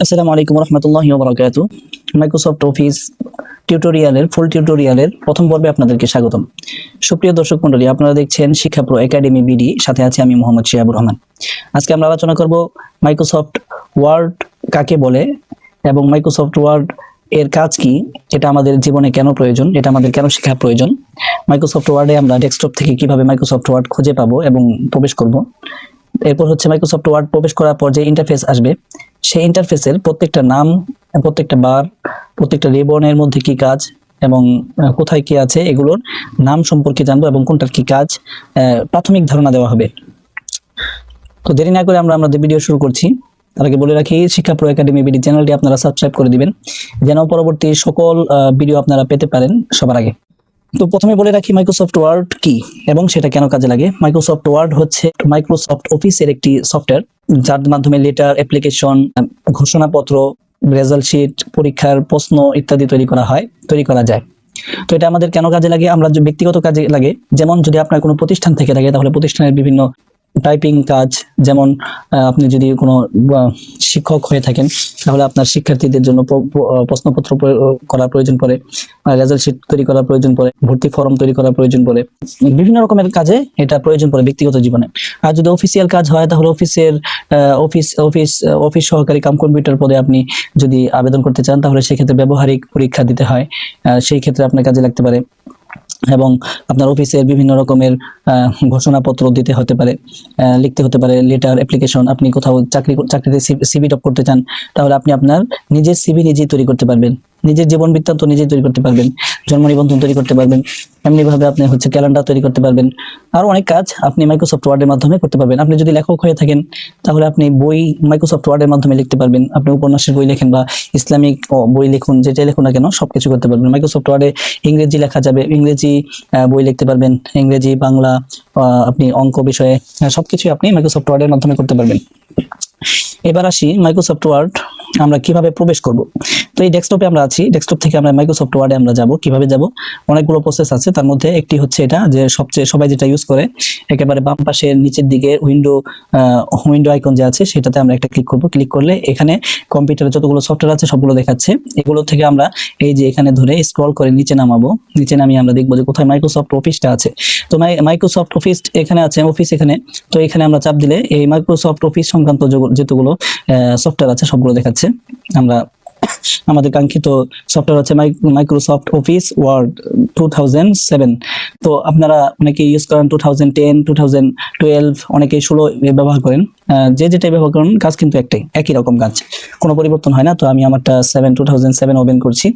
আসসালামু আলাইকুম রহমতুল্লাহ বরাকাতু Microsoft office টিউটোরিয়ালের ফুল টিউটোরিয়ালের প্রথম পর্বে আপনাদেরকে স্বাগতম। সুপ্রিয় দর্শক মণ্ডলী, আপনারা দেখছেন শিক্ষা প্রো একাডেমি বিডি, সাথে আছে আমি মোহাম্মদ শিয়াবুর রহমান। আজকে আমরা আলোচনা করব মাইক্রোসফট ওয়ার্ড কাকে বলে এবং মাইক্রোসফট ওয়ার্ড এর কাজ কি এটা আমাদের জীবনে কেন প্রয়োজন এটা আমাদের কেন শেখা প্রয়োজন। মাইক্রোসফট ওয়ার্ডে আমরা ডেস্কটপ থেকে কীভাবে মাইক্রোসফট ওয়ার্ড খুঁজে পাবো এবং প্রবেশ করব। এরপর হচ্ছে মাইক্রোসফট ওয়ার্ড প্রবেশ করার পর যে ইন্টারফেস আসবে সেই ইন্টারফেসের প্রত্যেকটা নাম, প্রত্যেকটা বার প্রত্যেকটা রিবনের মধ্যে কি কাজ এবং কোথায় কি আছে এগুলোর নাম সম্পর্কে জানব এবং কোনটার কি কাজ প্রাথমিক ধারণা দেওয়া হবে। তো দেরি না করে আমরা আমাদের ভিডিও শুরু করছি। তার আগে বলে রাখি, শিক্ষা প্রো একাডেমি বিডি চ্যানেলটি আপনারা সাবস্ক্রাইব করে দিবেন। যেন পরবর্তী সকল ভিডিও আপনারা পেতে পারেন সবার আগে। তো প্রথমে বলে রাখি মাইক্রোসফট ওয়ার্ড কি এবং সেটা কেন কাজে লাগে? মাইক্রোসফট ওয়ার্ড হচ্ছে মাইক্রোসফট অফিসের একটি সফটওয়্যার যার মাধ্যমে লেটার অ্যাপ্লিকেশন ঘোষণাপত্র রেজাল্ট শিট পরীক্ষার প্রশ্ন ইত্যাদি তৈরি করা হয়, তৈরি করা যায়। তো এটা আমাদের কেন কাজে লাগে? আমরা ব্যক্তিগত কাজে লাগে, যেমন যদি আপনার কোনো প্রতিষ্ঠান থেকে থাকে, তাহলে প্রতিষ্ঠানের বিভিন্ন টাইপিং কাজ, যেমন আপনি যদি কোনো শিক্ষক হয়ে থাকেন, তাহলে আপনার শিক্ষার্থীদের জন্য প্রশ্নপত্র করার প্রয়োজন পড়ে রেজাল্ট শিট তৈরি করার প্রয়োজন পড়ে, ভর্তি ফর্ম তৈরি করার প্রয়োজন পড়ে, বিভিন্ন রকমের কাজে এটা প্রয়োজন পড়ে ব্যক্তিগত জীবনে। আর যদি অফিসিয়াল কাজ হয়, তাহলে অফিসের অফিস অফিস অফিস সহকারী কাম কম্পিউটার পদে আপনি যদি আবেদন করতে চান, তাহলে সেক্ষেত্রে ব্যবহারিক পরীক্ষা দিতে হয় সেই ক্ষেত্রে আপনার কাজে লাগতে পারে। এবং আপনার অফিসের বিভিন্ন রকমের ঘোষণাপত্র দিতে হতে পারে লিখতে হতে পারে লেটার অ্যাপ্লিকেশন আপনি কোথাও চাকরি, চাকরিতে সিভি টপ করতে চান, তাহলে আপনি আপনার নিজের সিভি নিজেই তৈরি করতে পারবেন। নিজের জীবন বৃত্তান্ত নিজেই তৈরি করতে পারবেন জন্ম নিবন্ধন তৈরি করতে পারবেন এমনি ভাবে আপনি হচ্ছে ক্যালেন্ডার তৈরি করতে পারবেন। আরও অনেক কাজ আপনি মাইক্রোসফট ওয়ার্ডের মাধ্যমে করতে পারবেন। আপনি যদি লেখক হয়ে থাকেন তাহলে আপনি বই মাইক্রোসফট ওয়ার্ডের মাধ্যমে লিখতে পারবেন। আপনি উপন্যাসের বই লেখেন বা ইসলামিক বই লিখুন যেটাই লিখুন না কেন সবকিছু করতে পারবেন। মাইক্রোসফট ওয়ার্ডে ইংরেজি লেখা যাবে ইংরেজি বই লিখতে পারবেন ইংরেজি বাংলা আপনি অঙ্ক বিষয়ে আহ, সবকিছুই আপনি মাইক্রোসফট ওয়ার্ডের মাধ্যমে করতে পারবেন। এবার আসি মাইক্রোসফট ওয়ার্ড আমরা কীভাবে প্রবেশ করব? তো এই ডেস্কটপে আমরা আছি ডেস্কটপ থেকে আমরা মাইক্রোসফট ওয়ার্ডে আমরা যাব, কীভাবে যাব? অনেকগুলো প্রসেস আছে, তার মধ্যে একটি হচ্ছে এটা যে সবচেয়ে সবাই যেটা ইউজ করে, একেবারে বাম পাশে নিচের দিকে উইন্ডো উইন্ডো আইকন যে আছে, সেটাতে আমরা একটা ক্লিক করব। ক্লিক করলে এখানে কম্পিউটারে যতগুলো সফটওয়্যার আছে, সবগুলো দেখাচ্ছে। এগুলো থেকে আমরা এই যে এখানে ধরে স্ক্রল করে নিচে নামাবো। নিচে নামিয়ে আমরা দেখব যে কোথায় মাইক্রোসফট অফিসটা আছে। তো মাইক্রোসফট অফিস এখানে আছে অফিস এখানে। তো এখানে আমরা চাপ দিলে এই মাইক্রোসফট অফিস সংক্রান্ত যগ- যতগুলো সফটওয়্যার আছে, সবগুলো দেখাচ্ছে। আমরা, আমাদের কাঙ্ক্ষিত সফটওয়্যার হচ্ছে মাইক্রোসফট অফিস ওয়ার্ড টু তো আপনারা অনেকে ইউজ করেন টু থাউজেন্ড অনেকেই ষোলো ব্যবহার করেন। যে যেটাই ব্যবহার করেন, কাজ কিন্তু একটাই, একই রকম কাজ। কোনো পরিবর্তন হয় না, তো আমি আমারটা seven two thousand seven open করছি।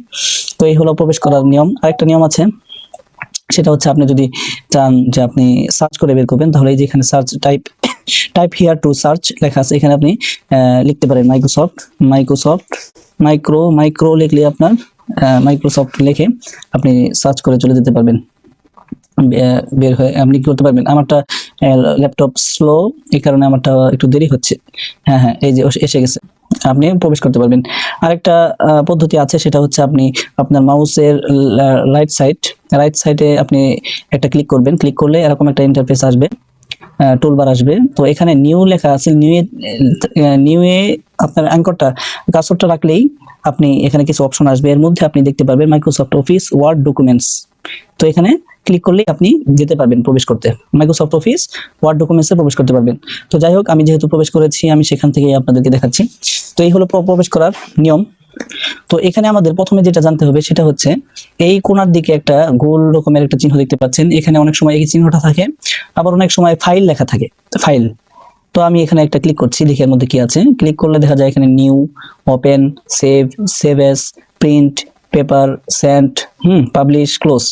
তো এই হলো প্রবেশ করার নিয়ম। আরেকটা নিয়ম আছে, সেটা হচ্ছে আপনি যদি চান যে আপনি সার্চ করে বের করবেন, তাহলে এই যেখানে search type type here to search লেখা আছে এখানে আপনি লিখতে পারেন মাইক্রোসফট মাইক্রোসফট মাইক্রো মাইক্রো লিখলে আপনার মাইক্রোসফট লিখে আপনি সার্চ করে চলে যেতে পারবেন। বের হয়ে আপনি করতে পারবেন? আমারটা ল্যাপটপ স্লো এই কারণে আমারটা একটু দেরি হচ্ছে। হ্যাঁ হ্যাঁ এই যে এসে গেছে। আপনি প্রবেশ করতে পারবেন। আরেকটা পদ্ধতি আছে, সেটা হচ্ছে আপনি আপনার মাউসের রাইট সাইড রাইট সাইডে আপনি একটা ক্লিক করবেন। ক্লিক করলে এরকম একটা ইন্টারফেস আসবে। টুলবার আসবে। তো এখানে নিউ লেখা আছে নিউ এ নিউ এ আপনার অ্যাঙ্করটা কাসরটা রাখলেই আপনি এখানে কিছু অপশন আসবে। এর মধ্যে আপনি দেখতে পারবেন মাইক্রোসফট অফিস ওয়ার্ড ডকুমেন্টস তো এখানে ক্লিক করলেই আপনি যেতে পারবেন প্রবেশ করতে। মাইক্রোসফট অফিস ওয়ার্ড ডকুমেন্টসে প্রবেশ করতে পারবেন। তো যাই হোক, আমি যেহেতু প্রবেশ করেছি, আমি সেখান থেকে আপনাদেরকে দেখাচ্ছি। তো এই হলো প্রবেশ করার নিয়ম। তো এখানে আমাদের প্রথমে যেটা জানতে হবে সেটা হচ্ছে, এই কোনার দিকে একটা গোল রকমের একটা চিহ্ন দেখতে পাচ্ছেন। এখানে অনেক সময় এই চিহ্নটা থাকে, আবার অনেক সময় ফাইল লেখা থাকে। ফাইল তো আমি এখানে একটা ক্লিক করছি লিখের মধ্যে কি আছে। ক্লিক করলে দেখা যায় এখানে new open save save as print prepare send hmm publish close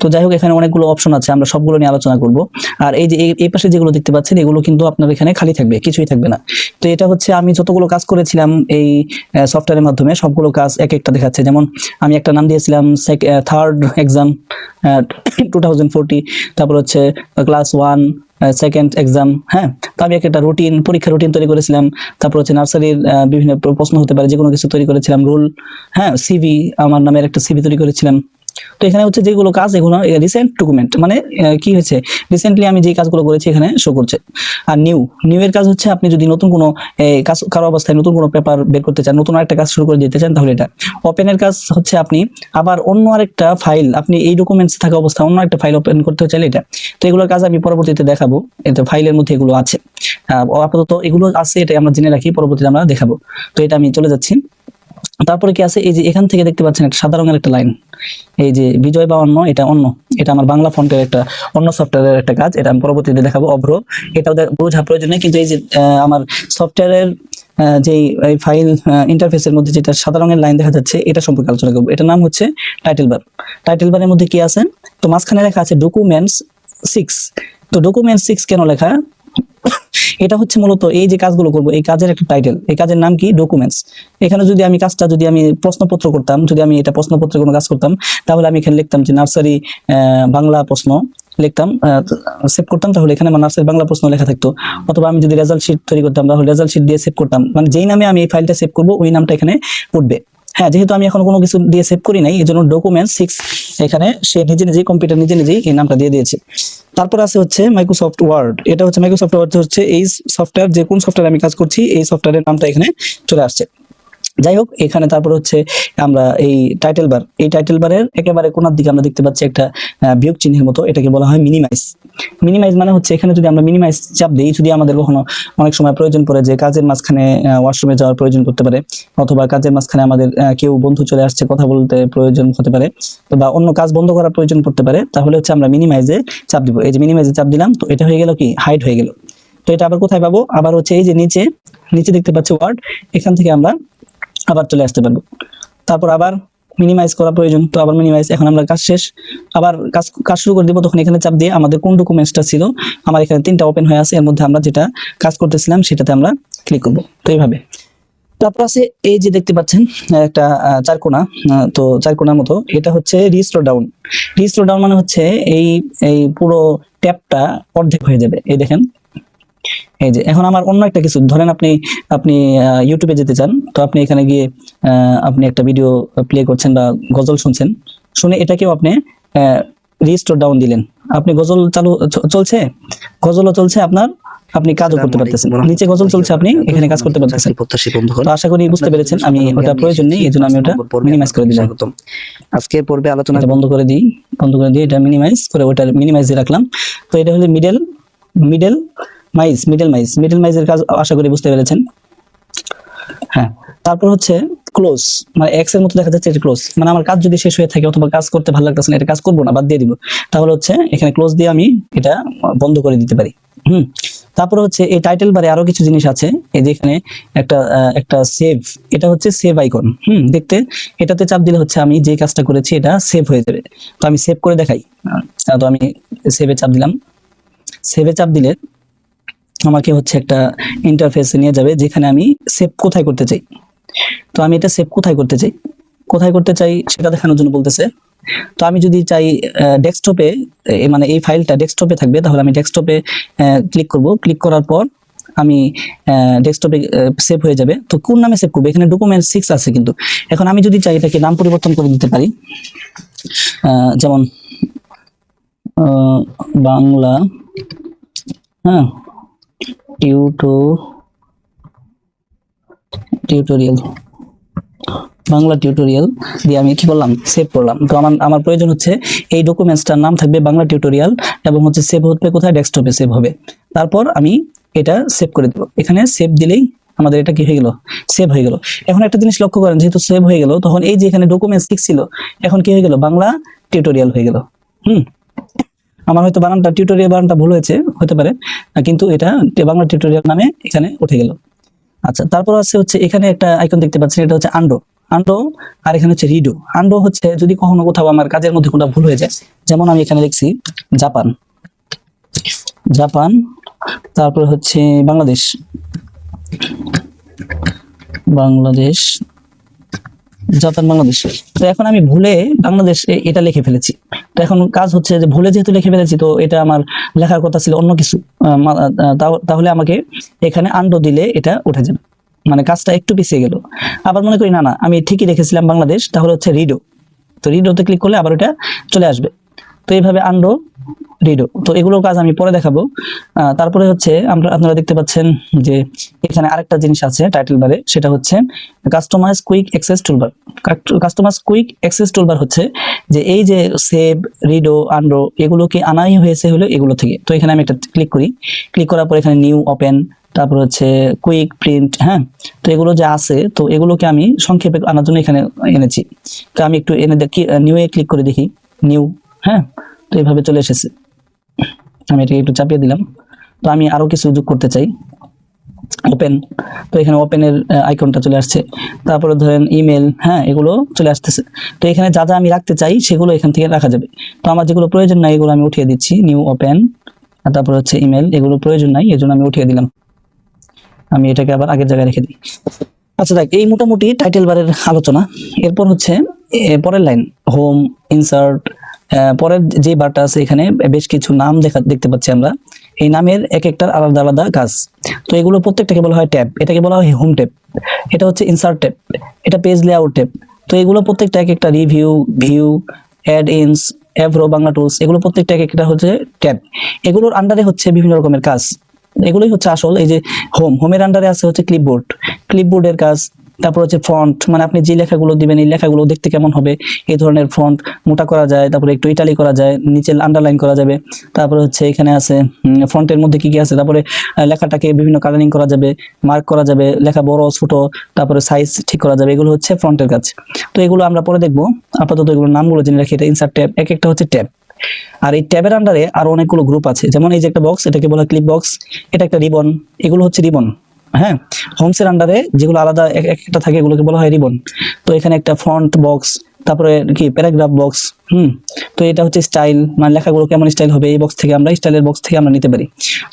তো যাই হোক, এখানে অনেকগুলো অপশন আছে, আমরা সবগুলো নিয়ে আলোচনা করব। আর এই যে, এই- পাশে যেগুলো দেখতে পাচ্ছেন, এগুলো কিন্তু আপনার এখানে খালি থাকবে, কিছুই থাকবে না। তো এটা হচ্ছে আমি যতগুলো কাজ করেছিলাম এই সফটওয়্যারের মাধ্যমে, সবগুলো কাজ এক একটা দেখাচ্ছে। যেমন আমি একটা নাম দিয়েছিলাম থার্ড এক্সাম টু তারপর হচ্ছে ক্লাস ওয়ান সেকেন্ড এক্সাম হ্যাঁ? তো আমি একটা রুটিন পরীক্ষা রুটিন তৈরি করেছিলাম। তারপর হচ্ছে নার্সারির বিভিন্ন প্রশ্ন হতে পারে যে কোনো কিছু তৈরি করেছিলাম রুল হ্যাঁ? সিভি আমার নামের একটা সিভি তৈরি করেছিলাম। তো এখানে হচ্ছে যেগুলো কাজ, এগুলো রিসেন্ট ডকুমেন্ট মানে কি হয়েছে? রিসেন্টলি আমি যে কাজগুলো করেছি এখানে শো করছে। আর নিউ নিউ এর কাজ হচ্ছে আপনি যদি নতুন কোনো কাজ, কারও অবস্থায় নতুন কোনো পেপার বের করতে চান, নতুন আরেকটা কাজ শুরু করে দিতে চান, তাহলে এটা। ওপেনের কাজ হচ্ছে আপনি আবার অন্য আরেকটা ফাইল আপনি এই ডকুমেন্টস থাকা অবস্থায় অন্য একটা ফাইল ওপেন করতে চাইলে এটা। তো এগুলোর কাজ আমি পরবর্তীতে দেখাবো, এতে ফাইলের মধ্যে এগুলো আছে। আপাতত এগুলো আছে এটা আমরা জেনে রাখি, পরবর্তীতে আমরা দেখাবো। তো এটা আমি চলে যাচ্ছি। তারপরে কি আছে? এই যে এখান থেকে দেখতে পাচ্ছেন একটা সাদা রঙের একটা লাইন এই যে বিজয় বা অন্য, এটা অন্য। এটা আমার বাংলা ফন্টের একটা, অন্য সফটওয়্যারের একটা কাজ। এটা আমি পরবর্তীতে দেখাবো অভ্র। এটাও বোঝা প্রয়োজন নেই। কিন্তু এই যে আমার সফটওয়্যারের যে এই ফাইল ইন্টারফেসের মধ্যে যেটা সাদা রঙের লাইন দেখা যাচ্ছে, এটা সম্পর্কে আলোচনা করব। এটার নাম হচ্ছে টাইটেল বার টাইটেল বারের মধ্যে কি আছে? তো মাঝখানে লেখা আছে ডকুমেন্টস সিক্স তো ডকুমেন্টস সিক্স কেন লেখা? এটা হচ্ছে মূলত এই যে কাজগুলো করব, এই কাজের একটা টাইটেল এই কাজের নাম কি? ডকুমেন্টস এখানে যদি আমি কাজটা যদি আমি প্রশ্নপত্র করতাম, যদি আমি এটা প্রশ্নপত্রে কোনো কাজ করতাম, তাহলে আমি এখানে লিখতাম যে নার্সারি বাংলা প্রশ্ন লিখতাম সেভ করতাম, তাহলে এখানে আমার নার্সারি বাংলা প্রশ্ন লেখা থাকতো। অথবা আমি যদি রেজাল্ট শিট তৈরি করতাম, তাহলে রেজাল্ট শিট দিয়ে সেভ করতাম। মানে যেই নামে আমি এই ফাইলটা সেভ করব, ওই নামটা এখানে উঠবে। হ্যাঁ যেহেতু আমি এখন কোনো কিছু দিয়ে সেভ করি নাই এই জন্য ডকুমেন্ট সিক্স এখানে সে নিজে নিজেই কম্পিউটার নিজে নিজেই এই নামটা দিয়ে দিয়েছে। তারপর আছে হচ্ছে মাইক্রোসফট ওয়ার্ড এটা হচ্ছে মাইক্রোসফট ওয়ার্ড হচ্ছে এই সফটওয়্যার যে কোন সফটওয়্যার আমি কাজ করছি, এই সফটওয়্যারের নামটা এখানে চলে আসছে। যাই হোক এখানে তারপর হচ্ছে আমরা এই টাইটেল বার এই টাইটেল বারের একেবারে কোনার দিকে আমরা দেখতে পাচ্ছি একটা বিয়োগ চিহ্নের মতো, এটাকে বলা হয় মিনিমাইজ মিনিমাইজ মানে হচ্ছে এখানে যদি আমরা মিনিমাইজ চাপ দিই, যদি আমাদের কখনো অনেক সময় প্রয়োজন পড়ে যে কাজের মাঝখানে ওয়াশরুমে যাওয়ার প্রয়োজন করতে পারে, অথবা কাজের মাঝখানে আমাদের কেউ বন্ধু চলে আসছে, কথা বলতে প্রয়োজন হতে পারে বা অন্য কাজ বন্ধ করার প্রয়োজন পড়তে পারে, তাহলে হচ্ছে আমরা মিনিমাইজে চাপ দিব। এই যে মিনিমাইজে চাপ দিলাম, তো এটা হয়ে গেল কি? হাইড হয়ে গেল। তো এটা আবার কোথায় পাবো? আবার হচ্ছে এই যে নিচে নিচে দেখতে পাচ্ছি ওয়ার্ড এখান থেকে আমরা আবার চলে আসতে পারব। তারপর আবার মিনিমাইজ করা প্রয়োজন, তো আবার মিনিমাইজ এখন আমরা কাজ শেষ। আবার কাজ কাজ শুরু করে দিব, তখন এখানে চাপ দিয়ে আমাদের কোন ডকুমেন্টসটা ছিল, আমার এখানে তিনটা ওপেন হয়ে আছে, এর মধ্যে আমরা যেটা কাজ করতেছিলাম, সেটাতে আমরা ক্লিক করব। তো এইভাবে। তারপর আছে এই যে দেখতে পাচ্ছেন, একটা চারকোনা তো চারকোনার মতো, এটা হচ্ছে রিস্টোর ডাউন রিস্টোর ডাউন মানে হচ্ছে এই এই পুরো ট্যাপটা অর্ধেক হয়ে যাবে, এই দেখেন। এই যে এখন আমার অন্য একটা কিছু ধরেন আপনি আপনি ইউটিউবে যেতে চান তো আপনি এখানে গিয়ে আপনি একটা ভিডিও প্লে করছেন বা গজল শুনছেন শুনে এটাকেও আপনি রিস্টোর ডাউন দিলেন। আপনি গজল চালু চলছে? গজলও চলছে আপনার আপনি কাজও করতে পারতেছেন। নিচে গজল চলছে আপনি এখানে কাজ করতে পারতেছেন। তো আশা করি বুঝতে পেরেছেন আমি ওটা প্রয়োজন নেই এই জন্য আমি ওটা মিনিমাইজ করে দিলাম। আজকে পর্বে আলোচনা বন্ধ করে দিই বন্ধ করে দিয়ে এটা মিনিমাইজ করে ওটা মিনিমাইজ দিয়ে রাখলাম। তো এটা হলো মিডল মিডল মাইজ মিডল মাইজ। মিডল মাইজের কাজ আশা করি বুঝতে পেরেছেন। হ্যাঁ তারপর হচ্ছে ক্লোজ মানে এক্সের মতো দেখা যাচ্ছে এটা ক্লোজ মানে আমার কাজ যদি শেষ হয়ে থাকে অথবা কাজ করতে ভালো লাগতেছে না, এটা কাজ করব না, বাদ দিয়ে দিব। তাহলে হচ্ছে এখানে ক্লোজ দিয়ে আমি এটা বন্ধ করে দিতে পারি। হুম। তারপরে হচ্ছে এই টাইটেল বারে আরও কিছু জিনিস আছে। এই যে এখানে একটা একটা সেভ এটা হচ্ছে সেভ আইকন হুম, দেখতে। এটাতে চাপ দিলে হচ্ছে আমি যে কাজটা করেছি এটা সেভ হয়ে যাবে। তো আমি সেভ করে দেখাই। তো আমি সেভে চাপ দিলাম। সেভে চাপ দিলে আমাকে হচ্ছে একটা ইন্টারফেসে নিয়ে যাবে, যেখানে আমি সেভ কোথায় করতে চাই। তো আমি এটা সেভ কোথায় করতে চাই? কোথায় করতে চাই সেটা দেখানোর জন্য বলতেছে। তো আমি যদি চাই ডেস্কটপে মানে এই ফাইলটা ডেস্কটপে থাকবে, তাহলে আমি ডেস্কটপে ক্লিক করব। ক্লিক করার পর আমি ডেস্কটপে সেভ হয়ে যাবে। তো কোন নামে সেভ করব? এখানে ডকুমেন্ট সিক্স আছে কিন্তু। এখন আমি যদি চাই এটাকে নাম পরিবর্তন করে দিতে পারি যেমন বাংলা হ্যাঁ টিউটো টিউটোরিয়াল বাংলা টিউটোরিয়াল দিয়ে আমি কি বললাম? সেভ করলাম। তো আমার আমার প্রয়োজন হচ্ছে এই ডকুমেন্টসটার নাম থাকবে বাংলা টিউটোরিয়াল এবং হচ্ছে সেভ হতে কোথায়? ডেস্কটপে সেভ হবে। তারপর আমি এটা সেভ করে দেবো। এখানে সেভ দিলেই আমাদের এটা কি হয়ে গেল? সেভ হয়ে গেল। এখন একটা জিনিস লক্ষ্য করেন, যেহেতু সেভ হয়ে গেল, তখন এই যে এখানে ডকুমেন্টস ঠিক ছিল এখন কি হয়ে গেল? বাংলা টিউটোরিয়াল হয়ে গেল। হুম? আমার হয়তো বানানটা টিউটোরিয়াল বানানটা ভুল হয়েছে, হতে পারে। কিন্তু এটা বাংলা টিউটোরিয়াল নামে এখানে উঠে গেল। আচ্ছা তারপর আছে হচ্ছে এখানে একটা আইকন দেখতে পাচ্ছেন, এটা হচ্ছে আন্ডো আন্ডো আর এখানে হচ্ছে রিডো আন্ডো হচ্ছে যদি কখনো কোথাও আমার কাজের মধ্যে কোনটা ভুল হয়ে যায়, যেমন আমি এখানে লিখছি জাপান জাপান তারপর হচ্ছে বাংলাদেশ। বাংলাদেশ। জাপান বাংলাদেশ। তো এখন আমি ভুলে বাংলাদেশ এটা লিখে ফেলেছি। তো এখন কাজ হচ্ছে যে ভুলে যেহেতু লিখে ফেলেছি, তো এটা আমার লেখার কথা ছিল অন্য কিছু। তাহলে আমাকে এখানে আন্ডো দিলে এটা উঠে যাবে। মানে কাজটা একটু পিছিয়ে গেল। আবার মনে করি, না না, আমি ঠিকই রেখেছিলাম বাংলাদেশ, তাহলে হচ্ছে রিডো। তো রিডোতে ক্লিক করলে আবার ওটা চলে আসবে। তো এইভাবে আন্ডো রিডো তো এগুলোর কাজ আমি পরে দেখাবো। তারপরে হচ্ছে আমরা, আপনারা দেখতে পাচ্ছেন যে এখানে আরেকটা জিনিস আছে টাইটেল বারে সেটা হচ্ছে customize quick access toolbar customize quick access toolbar হচ্ছে যে এই যে সেভ রিডো আন্ডো এগুলোকে আনাই হয়েছে হলো এগুলো থেকে। তো এখানে আমি একটা ক্লিক করি। ক্লিক করার পর এখানে নিউ ওপেন তারপর হচ্ছে কুইক প্রিন্ট হ্যাঁ? তো এগুলো যে আছে, তো এগুলোকে আমি সংক্ষেপে আনার জন্য এখানে এনেছি। তো আমি একটু এনে দেখি নিউ এ ক্লিক করে দেখি। নিউ হ্যাঁ? তো এইভাবে চলে এসেছে। আমি এটাকে একটু চাপিয়ে দিলাম। তো আমি আরও কিছু যোগ করতে চাই। ওপেন তো এখানে ওপেনের আইকনটা চলে আসছে। তারপরে ধরেন ইমেল হ্যাঁ এগুলো চলে আসতেছে। তো এখানে যা যা আমি রাখতে চাই, সেগুলো এখান থেকে রাখা যাবে। তো আমার যেগুলো প্রয়োজন নাই, এগুলো আমি উঠিয়ে দিচ্ছি। নিউ ওপেন আর তারপর হচ্ছে ইমেল এগুলো প্রয়োজন নাই এই জন্য আমি উঠিয়ে দিলাম। আমি এটাকে আবার আগের জায়গায় রেখে দিই। আচ্ছা দেখ, এই মোটামুটি টাইটেল বারের আলোচনা। এরপর হচ্ছে পরের লাইন হোম ইনসার্ট পরের যে বারটা আছে এখানে বেশ কিছু নাম দেখা দেখতে পাচ্ছি আমরা। এই নামের এক একটার আলাদা আলাদা কাজ। তো এগুলো প্রত্যেকটাকে বলা হয় ট্যাব। এটাকে বলা হয় হোম ট্যাব। এটা হচ্ছে ইনসার্ট ট্যাব। এটা পেজ লেআউট ট্যাব। তো এগুলো প্রত্যেকটা এক একটা review view add ins Avro Bangla tools এগুলো প্রত্যেকটা এক একটা হচ্ছে ট্যাব। এগুলোর আন্ডারে হচ্ছে বিভিন্ন রকমের কাজ। এগুলোই হচ্ছে আসল, এই যে হোম হোমের আন্ডারে আছে হচ্ছে ক্লিপবোর্ড ক্লিপবোর্ডের কাজ তারপর হচ্ছে ফন্ট মানে আপনি যে লেখাগুলো দিবেন, এই লেখাগুলো দেখতে কেমন হবে? এই ধরনের ফন্ট মোটা করা যায়, তারপরে একটু ইটালি করা যায়, নিচে আন্ডারলাইন করা যাবে। তারপরে হচ্ছে এখানে আছে ফন্টের মধ্যে কি কি আছে? তারপরে লেখাটাকে বিভিন্ন কালারিং করা যাবে মার্ক করা যাবে, লেখা বড়, ছোট, তারপরে সাইজ ঠিক করা যাবে, এগুলো হচ্ছে ফ্রন্টের কাজ। তো এগুলো আমরা পরে দেখব। আপাতত এগুলোর নামগুলো জেনে রাখি, এটা ইনসার্ট ট্যাব এক একটা হচ্ছে ট্যাব আর এই ট্যাবের আন্ডারে আরও অনেকগুলো গ্রুপ আছে। যেমন এই যে একটা বক্স এটাকে বলা ক্লিপ বক্স এটা একটা রিবন এগুলো হচ্ছে রিবন হ্যাঁ হোমসের আন্ডারে যেগুলো আলাদা এক এক একটা থাকে এগুলোকে বলা হয় রিবন তো এখানে একটা ফ্রন্ট বক্স তারপরে কি প্যারাগ্রাফ বক্স হুম, তো এটা হচ্ছে স্টাইল মানে লেখাগুলো কেমন স্টাইল হবে, এই বক্স থেকে আমরা স্টাইলের বক্স থেকে আমরা নিতে পারি।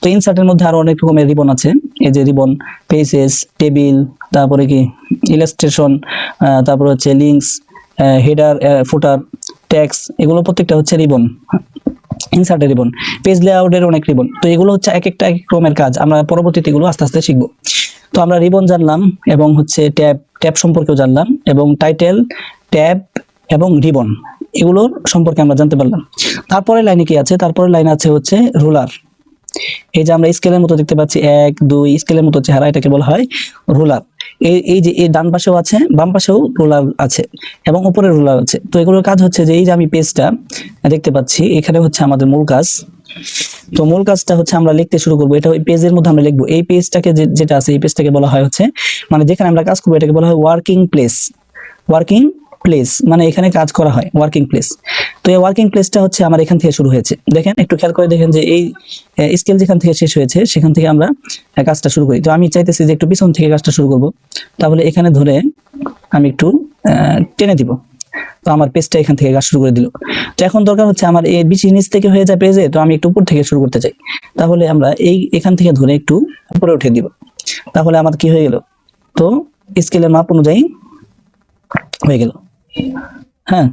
তো ইনসার্টের মধ্যে আরও অনেক রকমের রিবন আছে, এই যে রিবন পেজেস টেবিল তারপরে কি ইলাস্ট্রেশন তারপরে হচ্ছে লিঙ্কস হেডার ফুটার ট্যাক্স এগুলো প্রত্যেকটা হচ্ছে রিবন ইনসার্টের রিবন পেজ লেআউটের অনেক রিবন তো এগুলো হচ্ছে এক একটা এক রকমের কাজ, আমরা পরবর্তীতে এগুলো আস্তে আস্তে শিখব। তো আমরা রিবন জানলাম এবং হচ্ছে ট্যাব ট্যাব সম্পর্কেও জানলাম এবং টাইটেল ট্যাব এবং রিবন এগুলোর সম্পর্কে আমরা জানতে পারলাম। তারপরে লাইনে কি আছে? তারপরে লাইন আছে হচ্ছে রুলার এই যে আমরা স্কেলের মতো দেখতে পাচ্ছি, এক, দুই স্কেলের মতো চেহারা এটাকে বলা হয় রুলার এই যে এই ডান পাশেও আছে, বাম পাশেও রোলার আছে এবং উপরে রোলার আছে। তো এগুলোর কাজ হচ্ছে যে এই যে আমি পেজটা দেখতে পাচ্ছি, এখানে হচ্ছে আমাদের মূল কাজ। তো মূল কাজটা হচ্ছে আমরা লিখতে শুরু করব। এটা ওই পেজের মধ্যে আমরা লিখব। এই পেজটাকে যেটা আছে, এই পেজটাকে বলা হয় হচ্ছে মানে যেখানে আমরা কাজ করব, এটাকে বলা হয় ওয়ার্কিং প্লেস ওয়ার্কিং প্লেস মানে এখানে কাজ করা হয় ওয়ার্কিং প্লেস তো এই ওয়ার্কিং প্লেসটা হচ্ছে আমার এখান থেকে শুরু হয়েছে। দেখেন, একটু খেয়াল করে দেখেন যে এই স্কেল যেখান থেকে শেষ হয়েছে, সেখান থেকে আমরা কাজটা শুরু করি। তো আমি চাইতেছি যে একটু পিছন থেকে কাজটা শুরু করব। তাহলে এখানে ধরে আমি একটু টেনে দিব। তো আমার পেজটা এখান থেকে কাজ শুরু করে দিল। তো এখন দরকার হচ্ছে আমার এই বেশি নিচ থেকে হয়ে যায় পেজে তো আমি একটু উপর থেকে শুরু করতে চাই। তাহলে আমরা এই, এখান থেকে ধরে একটু উপরে উঠে দিব। তাহলে আমার কি হয়ে গেল? তো স্কেলের মাপ অনুযায়ী হয়ে গেল। হ্যাঁ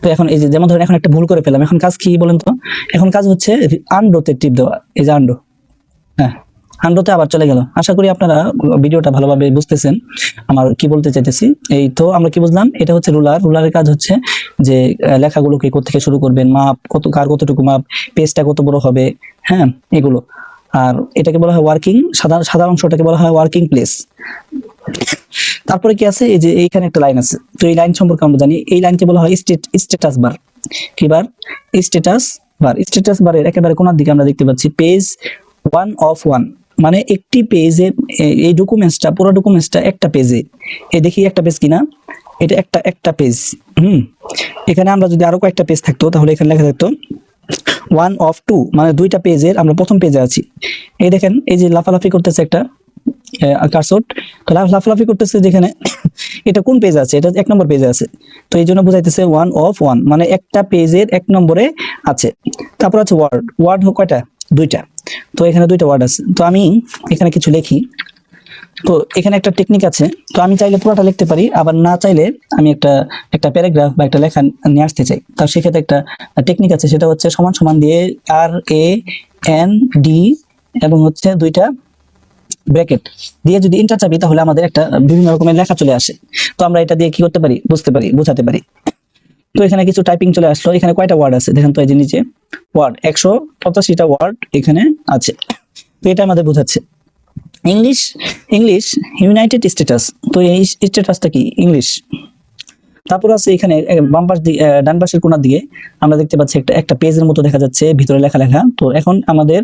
তো এখন এই যে যেমন ধরেন এখন একটা ভুল করে ফেলাম এখন কাজ কি বলেন তো? এখন কাজ হচ্ছে আন্ডোতে টিপ দেওয়া, এই যে আন্ডো। হ্যাঁ আন্ডোতে আবার চলে গেল। আশা করি আপনারা ভিডিওটা ভালোভাবে বুঝতেছেন। আমার কি বলতে চাইতেছি, এই তো আমরা কি বুঝলাম? এটা হচ্ছে রুলার। রুলারের কাজ হচ্ছে যে লেখাগুলোকে কোথেকে শুরু করবেন মাপ, কত, কার কতটুকু মাপ, পেজটা কত বড় হবে হ্যাঁ এগুলো। আর এটাকে বলা হয় ওয়ার্কিং, সাধারণ সাধারণ অংশটাকে বলা হয় ওয়ার্কিং প্লেস। তারপরে কি আছে? এই যে এইখানে একটা লাইন আছে। তো এই লাইন সম্পর্কে আমরা জানি, এই লাইনকে বলা হয় স্টেট স্ট্যাটাস বার কি বার স্ট্যাটাস বার স্ট্যাটাস বারের একেবারে কোনার দিকে আমরা দেখতে পাচ্ছি পেজ ওয়ান অফ ওয়ান মানে একটি পেজে এই ডকুমেন্টসটা পুরো ডকুমেন্টসটা একটা পেজে এই দেখি একটা পেজ কিনা? এটা একটা একটা পেজ হুম। এখানে আমরা যদি আরও কয়েকটা পেজ থাকতো, তাহলে এখানে লেখা থাকতো ওয়ান অফ টু মানে দুইটা পেজের আমরা প্রথম পেজে আছি। এই দেখেন, এই যে লাফালাফি করতেছে একটা। কারসোট লাফালাফি করতেছে যেখানে, এটা কোন পেজ আছে? এটা এক নম্বর পেজে আছে। তো এই জন্য বোঝাইতেছে ওয়ান অফ ওয়ান মানে একটা পেজের এক নম্বরে আছে। তারপর আছে ওয়ার্ড ওয়ার্ড কয়টা? দুইটা। তো এখানে দুইটা ওয়ার্ড আছে। তো আমি এখানে কিছু লিখি। তো এখানে একটা টেকনিক আছে। তো আমি চাইলে পুরোটা লিখতে পারি, আবার না চাইলে আমি একটা একটা প্যারাগ্রাফ বা একটা লেখা নিয়ে আসতে চাই। তার সেক্ষেত্রে একটা টেকনিক আছে, সেটা হচ্ছে সমান সমান দিয়ে আর এ এন ডি এবং হচ্ছে দুইটা ব্র্যাকেট দিয়ে যদি ইন্টার চাপি, তাহলে আমাদের একটা বিভিন্ন রকমের লেখা চলে আসে। তো আমরা এটা দিয়ে কি করতে পারি? বুঝতে পারি, বোঝাতে পারি। তো এখানে কিছু টাইপিং চলে আসলো। এখানে কয়টা ওয়ার্ড আছে? দেখেন তো এই যে নিচে ওয়ার্ড একশো পঁচাশিটা ওয়ার্ড এখানে আছে। তো এটা আমাদের বোঝাচ্ছে। ইংলিশ ইংলিশ ইউনাইটেড স্ট্যাটাস তো এই স্ট্যাটাসটা কি? ইংলিশ তারপর আছে এখানে বাম পাশ ডান পাশের কোনার দিকে আমরা দেখতে পাচ্ছি একটা একটা পেজের মতো দেখা যাচ্ছে, ভিতরে লেখা লেখা। তো এখন আমাদের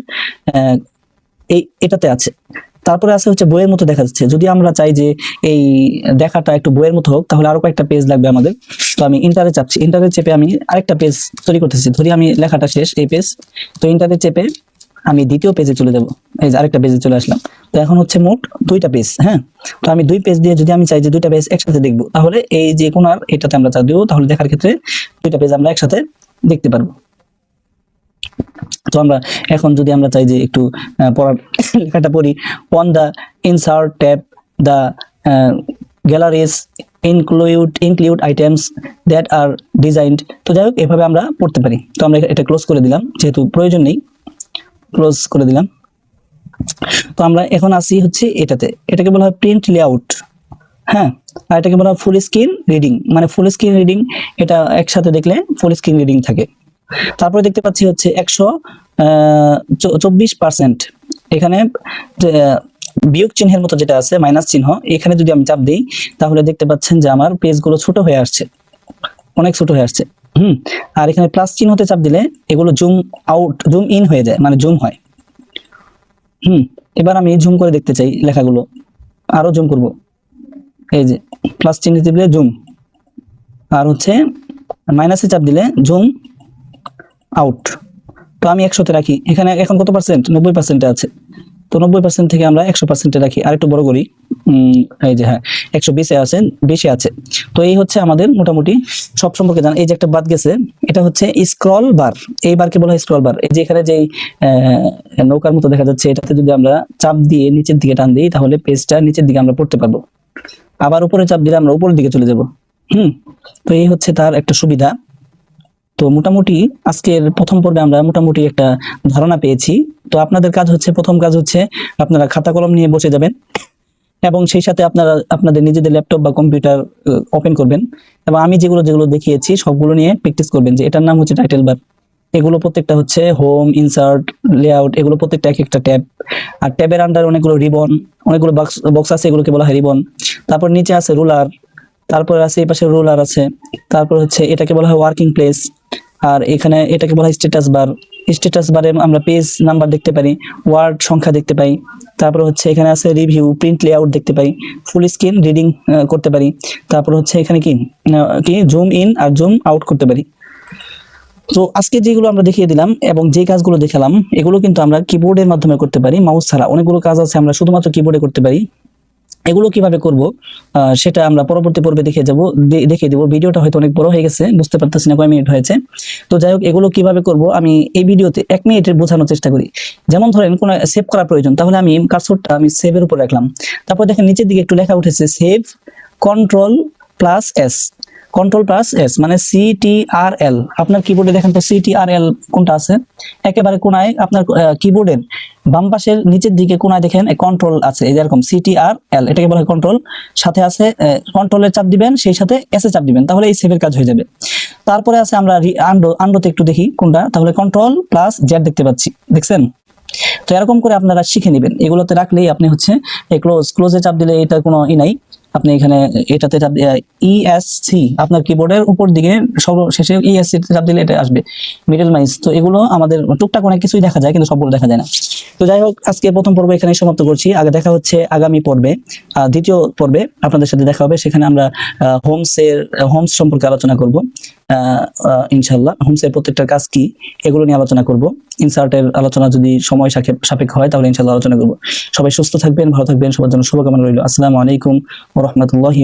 এই, এটাতে আছে। তারপরে আছে হচ্ছে বইয়ের মতো দেখা যাচ্ছে। যদি আমরা চাই যে এই দেখাটা একটু বইয়ের মতো হোক, তাহলে আরও কয়েকটা পেজ লাগবে আমাদের। তো আমি ইন্টারে চাপছি। ইন্টারে চেপে আমি আরেকটা পেজ তৈরি করতেছি। ধরি আমি লেখাটা শেষ, এই পেজ তো ইন্টারে চেপে আমি দ্বিতীয় পেজে চলে যাব। এই যে আরেকটা পেজে চলে আসলাম। তো এখন হচ্ছে মোট দুইটা পেজ হ্যাঁ? তো আমি দুই পেজ দিয়ে যদি আমি চাই যে দুইটা পেজ একসাথে দেখব, তাহলে এই যে কোনার এটাতে আমরা চাপ দিব, তাহলে দেখার ক্ষেত্রে দুইটা পেজ আমরা একসাথে দেখতে পারব। তো আমরা এখন যদি আমরা চাই যে একটু পড়ার লেখাটা পড়ি on the insert tab the galleries include include items that are designed তো যাই হোক, এভাবে আমরা পড়তে পারি। তো আমরা এটা ক্লোজ করে দিলাম, যেহেতু প্রয়োজন নেই ক্লোজ করে দিলাম। তো আমরা এখন আসি হচ্ছে এটাতে। এটাকে বলা হয় প্রিন্ট লেআউট হ্যাঁ আর এটাকে বলা হয় ফুল স্ক্রিন রিডিং মানে ফুল স্ক্রিন রিডিং এটা একসাথে দেখলে ফুল স্ক্রিন রিডিং থাকে। তারপরে দেখতে পাচ্ছি হচ্ছে একশো চব্বিশ পার্সেন্ট এখানে বিয়োগ চিহ্নের মতো যেটা আছে মাইনাস চিহ্ন, এখানে যদি আমি চাপ দিই, তাহলে দেখতে পাচ্ছেন যে আমার পেজগুলো ছোট হয়ে আসছে। অনেক ছোট হয়ে আসছে। হুম, আর এখানে প্লাস চিহ্নতে চাপ দিলে এগুলো জুম আউট জুম ইন হয়ে যায় মানে জুম হয়। হুম, এবার আমি জুম করে দেখতে চাই লেখাগুলো। আরও জুম করব। এই যে প্লাস চিহ্ন দিলে জুম আর হচ্ছে মাইনাসে চাপ দিলে জুম আউট তো আমি একশোতে রাখি। এখানে এখন কত পার্সেন্ট নব্বই পার্সেন্টে আছে। তো নব্বই পার্সেন্ট থেকে আমরা একশো পার্সেন্টে রাখি। আর একটু বড় করি। এই যে হ্যাঁ একশো বিশে আছে, বেশি আছে। তো এই হচ্ছে আমাদের মোটামুটি সব সম্পর্কে জানা। এই যে একটা বাদ গেছে, এটা হচ্ছে স্ক্রল বার এই বারকে বলা হয় স্ক্রল বার এই যে এখানে যে নৌকার মতো দেখা যাচ্ছে, এটাতে যদি আমরা চাপ দিয়ে নিচের দিকে টান দিই, তাহলে পেজটা নিচের দিকে আমরা পড়তে পারব। আবার উপরে চাপ দিলে আমরা উপরের দিকে চলে যাব। হুম, তো এই হচ্ছে তার একটা সুবিধা। তো মোটামুটি আজকের প্রথম পর্বে আমরা মোটামুটি একটা ধারণা পেয়েছি। তো আপনাদের কাজ হচ্ছে, প্রথম কাজ হচ্ছে আপনারা খাতা কলম নিয়ে বসে যাবেন এবং সেই সাথে আপনারা আপনাদের নিজেদের ল্যাপটপ বা কম্পিউটার ওপেন করবেন এবং আমি যেগুলো যেগুলো দেখিয়েছি সবগুলো নিয়ে প্র্যাকটিস করবেন। যে এটার নাম হচ্ছে টাইটেল বার। এগুলো প্রত্যেকটা হচ্ছে হোম, ইনসার্ট, লেআউট, এগুলো প্রত্যেকটা এক একটা ট্যাব। আর ট্যাবের আন্ডার অনেকগুলো রিবন, অনেকগুলো বক্স বক্স আছে এগুলোকে বলা হয় রিবন। তারপর নিচে আছে রুলার, তারপর আছে এই পাশে রুলার আছে। তারপর হচ্ছে এটাকে বলা হয় ওয়ার্কিং প্লেস আর এখানে এটাকে বলা হয় স্ট্যাটাস বার স্ট্যাটাস বারে আমরা পেজ নাম্বার দেখতে পারি ওয়ার্ড সংখ্যা দেখতে পাই। তারপর হচ্ছে এখানে আছে রিভিউ প্রিন্ট লেআউট দেখতে পাই। ফুল স্ক্রিন রিডিং করতে পারি। তারপর হচ্ছে এখানে কি কি জুম ইন আর জুম আউট করতে পারি। তো আজকে যেগুলো আমরা দেখিয়ে দিলাম এবং যে কাজগুলো দেখালাম, এগুলো কিন্তু আমরা কিবোর্ডের মাধ্যমে করতে পারি মাউস ছাড়া। অনেকগুলো কাজ আছে, আমরা শুধুমাত্র কিবোর্ডে করতে পারি। এগুলো কীভাবে করব সেটা আমরা পরবর্তী পর্বে দেখে যাব দেখে দেখিয়ে দেবো। ভিডিওটা হয়তো অনেক বড় হয়ে গেছে, বুঝতে পারতেছি না কয় মিনিট হয়েছে। তো যাই হোক, এগুলো কীভাবে করব, আমি এই ভিডিওতে এক মিনিটের বোঝানোর চেষ্টা করি। যেমন ধরেন, কোনো সেভ করা প্রয়োজন, তাহলে আমি কার্সরটা আমি সেভের উপর রাখলাম। তারপর দেখেন, নিচের দিকে একটু লেখা উঠেছে save control plus S control plus S মানে সিটিআরএল আপনার কিবোর্ডে দেখেন তো সিটিআরএল কোনটা আছে? একেবারে কোনায় আপনার কিবোর্ডের বাম পাশের নিচের দিকে কোনায় দেখেন কন্ট্রোল আছে, এই যে এরকম সিটিআরএল এটাকে বলা হয় কন্ট্রোল সাথে আছে কন্ট্রোলের চাপ দিবেন, সেই সাথে এস এ চাপ দিবেন, তাহলে এই সেভের কাজ হয়ে যাবে। তারপরে আছে আমরা আন্ডো আন্ডোতে একটু দেখি কোনটা, তাহলে কন্ট্রোল প্লাস জেড দেখতে পাচ্ছি, দেখছেন? তো এরকম করে আপনারা শিখে নেবেন, এগুলোতে রাখলেই আপনি হচ্ছে এই ক্লোজ ক্লোজে চাপ দিলে এটা কোনো ই নাই। আপনি এখানে এটাতে চাপ ইএসসি আপনার কিবোর্ডের উপর দিকে সর্বশেষে ইএসসি চাপ দিলে এটা আসবে মিডল মাইস তো এগুলো আমাদের টুকটাক অনেক কিছুই দেখা যায়, কিন্তু সবগুলো দেখা যায় না। তো যাই হোক, আজকে প্রথম পর্ব এখানে সমাপ্ত করছি। আগে দেখা হচ্ছে আগামী পর্বে দ্বিতীয় পর্বে আপনাদের সাথে দেখা হবে। সেখানে আমরা হোমসের হোমস সম্পর্কে আলোচনা করব। ইনশাল্লাহ হোমসের প্রত্যেকটা কাজ কি, এগুলো নিয়ে আলোচনা করব। ইনসার্টের আলোচনা যদি সময় সাপেক্ষ হয়, তাহলে ইনশাল্লাহ আলোচনা করব। সবাই সুস্থ থাকবেন, ভালো থাকবেন, সবার জন্য শুভকামনা রইল। আসসালামু আলাইকুম ও রহমতুল্লাহি